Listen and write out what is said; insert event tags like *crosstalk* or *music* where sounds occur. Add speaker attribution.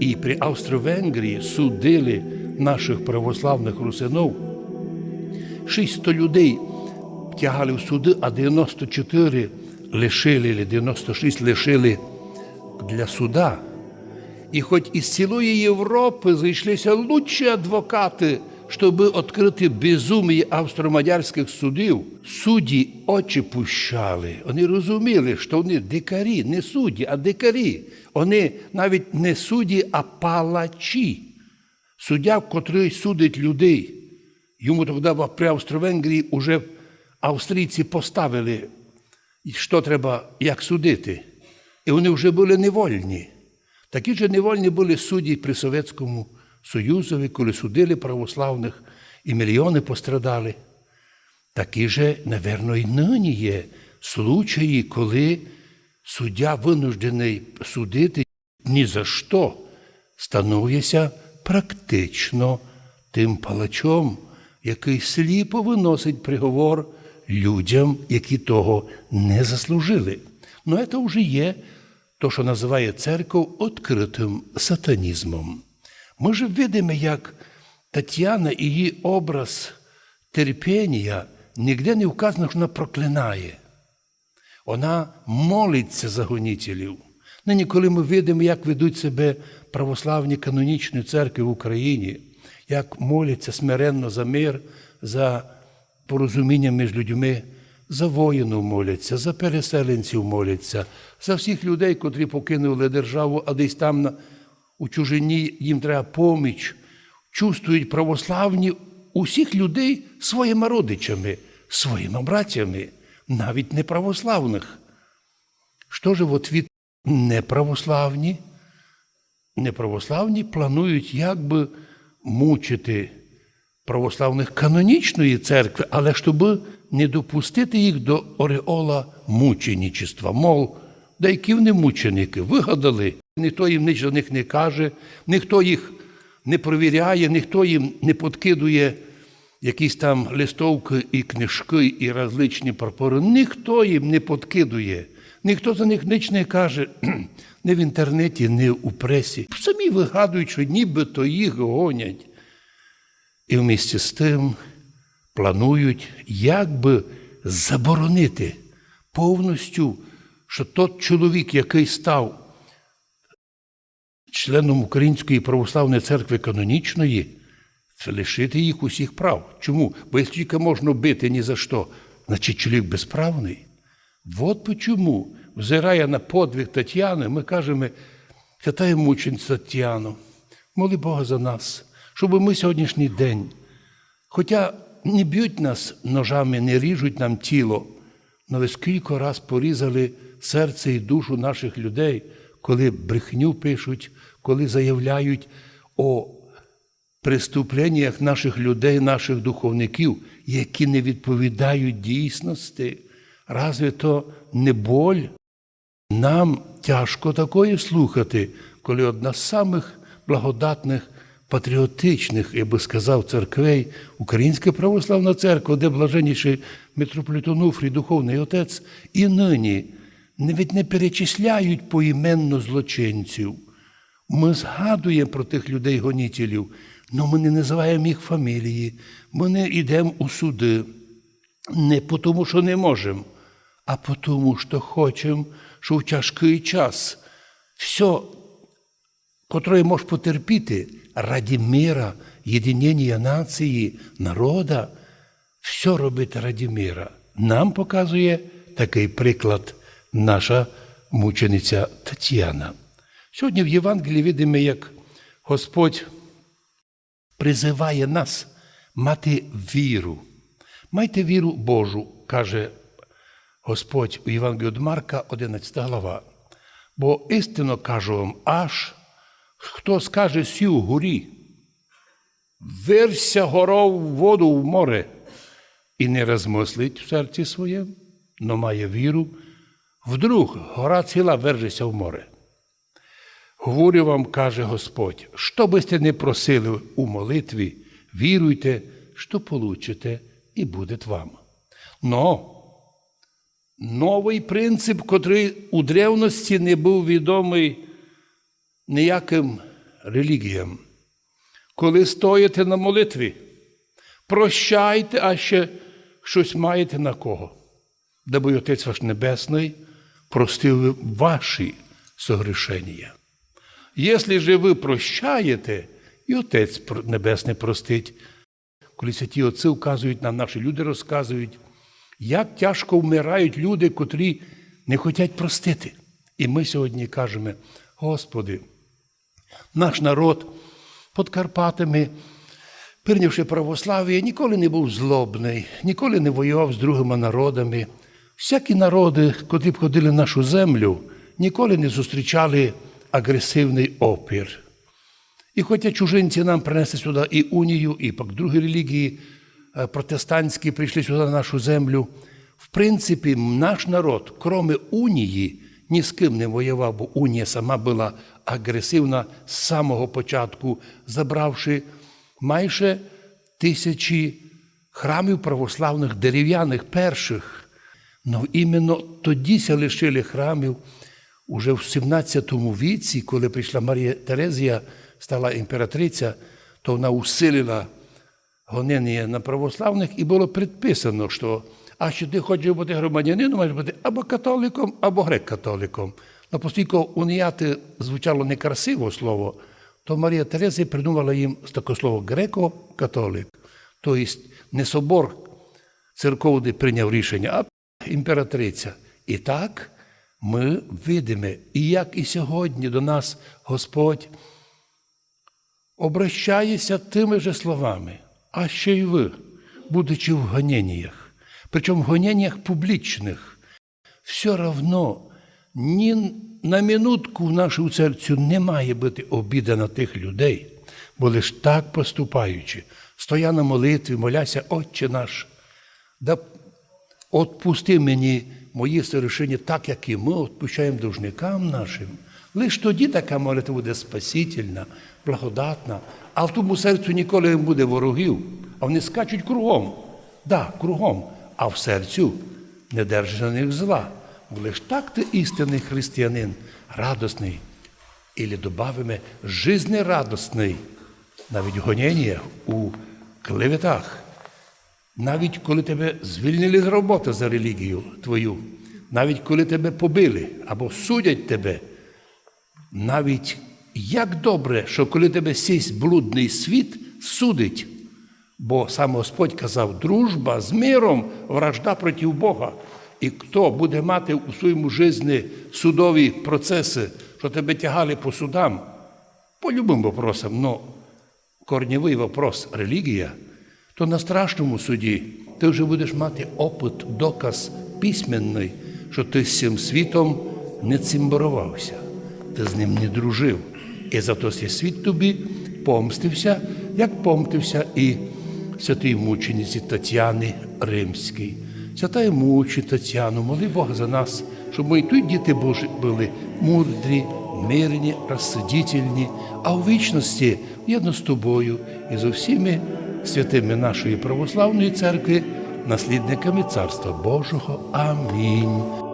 Speaker 1: І при Австро-Венгрії судили наших православних русинов. 600 людей втягали в суди, а 94 лишили, или 96 лишили для суда. І хоч із цілої Європи зайшлися лучші адвокати, щоб відкрити безумії австро-мадярських судів, судді очі пущали. Вони розуміли, що вони дикарі, не судді, а дикарі. Вони навіть не судді, а палачі. Суддя, котрий судить людей. Йому тоді при Австро-Венгрії вже австрійці поставили, що треба, як судити. І вони вже були невольні. Такі ж невольні були судді при Совєтському Союзові, коли судили православних, і мільйони пострадали. Такі же, напевно, і нині є случаї, коли суддя винуждений судити ні за що, становиться практично тим палачом, який сліпо виносить приговор людям, які того не заслужили. Ну, це вже є то, що називає церков відкритим сатанізмом. Ми ж видимо, як Тетяна і її образ терпіння ніде не вказано, що вона проклинає. Вона молиться за гонітелів. Нині, коли ми видимо, як ведуть себе православні канонічні церкви в Україні, як моляться смиренно за мир, за порозуміння між людьми, за воїнів моляться, за переселенців моляться, за всіх людей, котрі покинули державу, а десь там у чужині їм треба поміч, чувствують православні усіх людей своїми родичами, своїми братями, навіть неправославних. Що ж от від неправославні? Неправославні планують якби мучити православних канонічної церкви, але щоб не допустити їх до ореола мученичества. Мов, деякі вони мученики вигадали, ніхто їм нічого них не каже, ніхто їх не провіряє, ніхто їм не подкидує якісь там листовки і книжки, і различні прапори. Ніхто їм не подкидує, ніхто за них ніч не каже, *clears throat* не в інтернеті, не у пресі. Самі вигадують, що нібито їх гонять. І в місті з тим планують як би заборонити повністю, що той чоловік, який став членом Української православної церкви канонічної, це лишити їх усіх прав. Чому? Бо якщо тільки можна бити ні за що, значить чоловік безправний. От чому, взирає на подвиг Тетяни, ми кажемо, святая мучениця Тетяно, моли Бога за нас, щоб ми сьогоднішній день, хоча не б'ють нас ножами, не ріжуть нам тіло, але скільки раз порізали серце і душу наших людей, коли брехню пишуть, коли заявляють о преступленнях наших людей, наших духовників, які не відповідають дійсності. Разве то не боль? Нам тяжко такої слухати, коли одна з самих благодатних, патріотичних, я би сказав, церквей, Українська православна церква, де блаженніший митрополит Онуфрій, духовний отець, і нині навіть не перечисляють поіменно злочинців. Ми згадуємо про тих людей-гонітелів, але ми не називаємо їх фамілії, ми не йдемо у суди. Не тому, що не можемо, а тому, що хочемо, що в тяжкий час все, котре можеш потерпіти раді мира, єдинення нації, народа, все робити раді мира. Нам показує такий приклад наша мучениця Тетяна. Сьогодні в Євангелії видимо, як Господь призиває нас мати віру. Майте віру Божу, каже Господь у Євангелії від Марка, 11 глава. Бо істинно кажу вам, аж хто скаже сю горі, вирся горов в воду в море, і не розмислить в серці своєму, но має віру, вдруг гора ціла вержеться в море. Говорю вам, каже Господь, що би сте не просили у молитві, віруйте, що получите, і буде вам. Но новий принцип, котрий у древності не був відомий ніяким релігіям. Коли стоїте на молитві, прощайте, а ще щось маєте на кого. Даби Отець ваш Небесний простив ваші согрішення. Якщо же ви прощаєте, і Отець Небесний простить. Коли святі отці вказують нам, наші люди розказують, як тяжко вмирають люди, котрі не хочуть простити. І ми сьогодні кажемо, Господи, наш народ під Карпатами, прийнявши православ'я, ніколи не був злобний, ніколи не воював з другими народами. Всякі народи, котрі б ходили нашу землю, ніколи не зустрічали агресивний опір. І хоча чужинці нам принесли сюди і унію, і пак другі релігії е, протестантські прийшли сюди на нашу землю, в принципі, наш народ, кроме унії, ні з ким не воював, бо унія сама була агресивна з самого початку, забравши майже тисячі храмів православних дерев'яних перших. Но іменно тоді ся лишили храмів уже в 17 віці, коли прийшла Марія Терезія, стала імператриця, то вона усилила гонення на православних і було предписано, що а що ти хочеш бути громадянином, маєш бути або католиком, або грек-католиком. Но оскільки уніяти звучало некрасиво слово, то Марія Терезія придумала їм таке слово греко-католик. Тобто не собор церковний прийняв рішення, а імператриця. І так ми видимо, і як і сьогодні до нас Господь обращається тими же словами, а ще й ви, будучи в гоненнях, причому в гоненнях публічних, все равно ні на минутку в нашу серцю не має бути обіда на тих людей, бо лиш так поступаючи, стоя на молитві, моляся, Отче наш, да отпусти мені мої сорішення так, як і ми відпущаємо должникам нашим. Лиш тоді така молитва буде спасительна, благодатна, а в тому серцю ніколи не буде ворогів, а вони скачуть кругом. Да, кругом, а в серцю не держиш на них зла. Бо лиш так ти істинний християнин, радосний, і добавимо жизнерадосний, навіть в гоненнях, у клеветах. Навіть коли тебе звільнили з роботи за релігію твою, навіть коли тебе побили або судять тебе, навіть як добре, що коли тебе сість блудний світ судить, бо сам Господь казав, дружба з миром, вражда проти Бога. І хто буде мати у своєму житті судові процеси, що тебе тягали по судам, по любим вопросам, но корнєвий вопрос релігія, то на страшному суді ти вже будеш мати опит, доказ письменний, що ти з цим світом не цимборувався, ти з ним не дружив. І зато цей світ тобі помстився, як помстився і святій мучениці Тетяни Римській. Святая мучі Тетяну, моли Бога за нас, щоб ми і тут діти Божі були мудрі, мирні, розсудительні, а у вічності єдно з тобою і з усіми святими нашої православної церкви, наслідниками Царства Божого. Амінь.